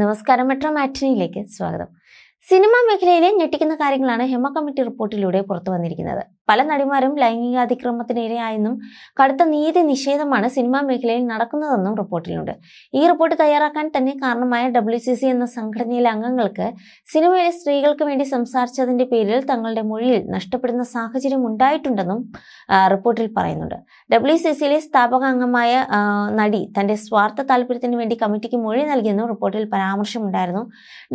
നമസ്കാരം മെട്രോ മാറ്റിനിയിലേക്ക് സ്വാഗതം. സിനിമാ മേഖലയിലെ ഞെട്ടിക്കുന്ന കാര്യങ്ങളാണ് ഹെമ കമ്മിറ്റി റിപ്പോർട്ടിലൂടെ പുറത്തു വന്നിരിക്കുന്നത്. പല നടിമാരും ലൈംഗികാതിക്രമത്തിന് ഇരയായെന്നും കടുത്ത നീതി നിഷേധമാണ് സിനിമാ മേഖലയിൽ നടക്കുന്നതെന്നും റിപ്പോർട്ടിലുണ്ട്. ഈ റിപ്പോർട്ട് തയ്യാറാക്കാൻ തന്നെ കാരണമായ ഡബ്ല്യു സി സി എന്ന സംഘടനയിലെ അംഗങ്ങൾക്ക് സിനിമയിലെ സ്ത്രീകൾക്ക് വേണ്ടി സംസാരിച്ചതിന്റെ പേരിൽ തങ്ങളുടെ മൊഴിയിൽ നഷ്ടപ്പെടുന്ന സാഹചര്യം ഉണ്ടായിട്ടുണ്ടെന്നും റിപ്പോർട്ടിൽ പറയുന്നുണ്ട്. ഡബ്ല്യു സി സിയിലെ സ്ഥാപക അംഗമായ നടി തന്റെ സ്വാർത്ഥ താല്പര്യത്തിന് വേണ്ടി കമ്മിറ്റിക്ക് മൊഴി നൽകിയെന്നും റിപ്പോർട്ടിൽ പരാമർശമുണ്ടായിരുന്നു.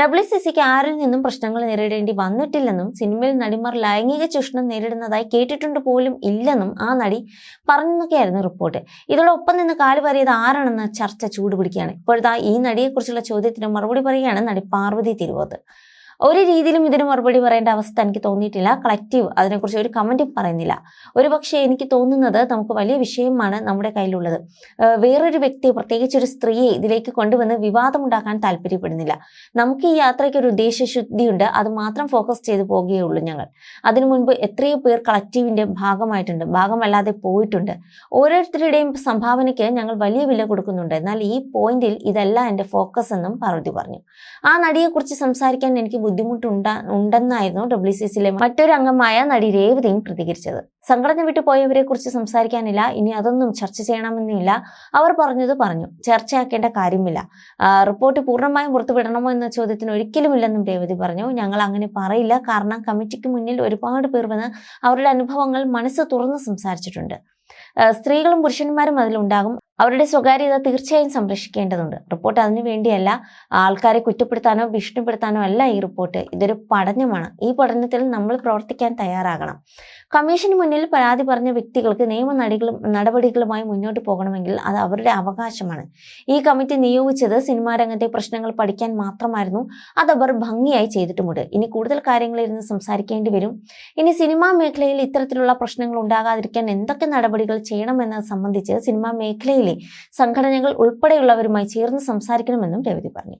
ഡബ്ല്യു സി സിക്ക് ആരിൽ നിന്നും പ്രശ്നങ്ങൾ നേരിടേണ്ടി വന്നിട്ടില്ലെന്നും സിനിമയിൽ നടിമാർ ലൈംഗിക ചൂഷണം നേരിടുന്നതായി കേട്ടിട്ടുണ്ട് പോലും ഇല്ലെന്നും ആ നടി പറഞ്ഞെന്നൊക്കെയായിരുന്നു റിപ്പോർട്ട്. ഇതോടൊപ്പം നിന്ന് കാൽ പറയത് ആരാണെന്ന ചർച്ച ചൂടുപിടിക്കുകയാണ് ഇപ്പോഴത്തെ ഈ നടിയെക്കുറിച്ചുള്ള ചോദ്യത്തിന് മറുപടി പറയുകയാണ് നടി പാർവതി തിരുവോത്ത്. ഒരു രീതിയിലും ഇതിന് മറുപടി പറയേണ്ട അവസ്ഥ എനിക്ക് തോന്നിയിട്ടില്ല. കളക്റ്റീവ് അതിനെക്കുറിച്ച് ഒരു കമന്റും പറയുന്നില്ല. ഒരു എനിക്ക് തോന്നുന്നത് നമുക്ക് വലിയ വിഷയമാണ് നമ്മുടെ കയ്യിലുള്ളത്. വേറൊരു വ്യക്തി പ്രത്യേകിച്ച് ഒരു സ്ത്രീയെ ഇതിലേക്ക് കൊണ്ടുവന്ന് വിവാദമുണ്ടാക്കാൻ താല്പര്യപ്പെടുന്നില്ല. നമുക്ക് ഈ യാത്രയ്ക്ക് ഒരു ഉദ്ദേശശുദ്ധിയുണ്ട്. അത് മാത്രം ഫോക്കസ് ചെയ്ത് പോകുകയുള്ളൂ ഞങ്ങൾ. അതിനു മുൻപ് എത്രയോ പേർ കളക്റ്റീവിന്റെ ഭാഗമായിട്ടുണ്ട്. ഭാഗമല്ലാതെ പോയിട്ടുണ്ട്. ഓരോരുത്തരുടെയും സംഭാവനയ്ക്ക് ഞങ്ങൾ വലിയ വില കൊടുക്കുന്നുണ്ട്. എന്നാൽ ഈ പോയിന്റിൽ ഇതല്ല എന്റെ ഫോക്കസ് എന്നും പാർവതി പറഞ്ഞു. ആ നടിയെക്കുറിച്ച് സംസാരിക്കാൻ എനിക്ക് ബുദ്ധിമുട്ടുണ്ടാ ഉണ്ടെന്നായിരുന്നു ഡബ്ല്യു സി സിയിലെ മറ്റൊരു അംഗമായ നടി രേവതിയും പ്രതികരിച്ചത്. സംഘടന വിട്ടു പോയവരെ കുറിച്ച് സംസാരിക്കാനില്ല ഇനി അതൊന്നും ചർച്ച ചെയ്യണമെന്നില്ല. അവർ പറഞ്ഞത് പറഞ്ഞു ചർച്ചയാക്കേണ്ട കാര്യമില്ല. റിപ്പോർട്ട് പൂർണമായും പുറത്തുവിടണമോ എന്ന ചോദ്യത്തിന് ഒരിക്കലുമില്ലെന്നും രേവതി പറഞ്ഞു. ഞങ്ങൾ അങ്ങനെ പറയില്ല. കാരണം കമ്മിറ്റിക്ക് മുന്നിൽ ഒരുപാട് പേർ വന്ന് അവരുടെ അനുഭവങ്ങൾ മനസ്സ് തുറന്ന് സംസാരിച്ചിട്ടുണ്ട്. സ്ത്രീകളും പുരുഷന്മാരും അതിലുണ്ടാകും. അവരുടെ സ്വകാര്യത തീർച്ചയായും സംരക്ഷിക്കേണ്ടതുണ്ട്. റിപ്പോർട്ട് അതിനു വേണ്ടിയല്ല ആൾക്കാരെ കുറ്റപ്പെടുത്താനോ ഭീഷണിപ്പെടുത്താനോ അല്ല ഈ റിപ്പോർട്ട്. ഇതൊരു പഠനമാണ്. ഈ പഠനത്തിൽ നമ്മൾ പ്രവർത്തിക്കാൻ തയ്യാറാകണം. കമ്മീഷന് മുന്നിൽ പരാതി പറഞ്ഞ വ്യക്തികൾക്ക് നിയമ നടപടികളും നടപടികളുമായി മുന്നോട്ട് പോകണമെങ്കിൽ അത് അവരുടെ അവകാശമാണ്. ഈ കമ്മിറ്റി നിയോഗിച്ചത് സിനിമാ രംഗത്തെ പ്രശ്നങ്ങൾ പഠിക്കാൻ മാത്രമായിരുന്നു. അത് അവർ ഭംഗിയായി ചെയ്തിട്ടുമുണ്ട്. ഇനി കൂടുതൽ കാര്യങ്ങൾ ഇരുന്ന് സംസാരിക്കേണ്ടി വരും. ഇനി സിനിമാ മേഖലയിൽ ഇത്തരത്തിലുള്ള പ്രശ്നങ്ങൾ ഉണ്ടാകാതിരിക്കാൻ എന്തൊക്കെ നടപടികൾ ചെയ്യണമെന്നത് സംബന്ധിച്ച് സിനിമാ മേഖലയിലെ സംഘടനകൾ ഉൾപ്പെടെയുള്ളവരുമായി ചേർന്ന് സംസാരിക്കണമെന്നും രവതി പറഞ്ഞു.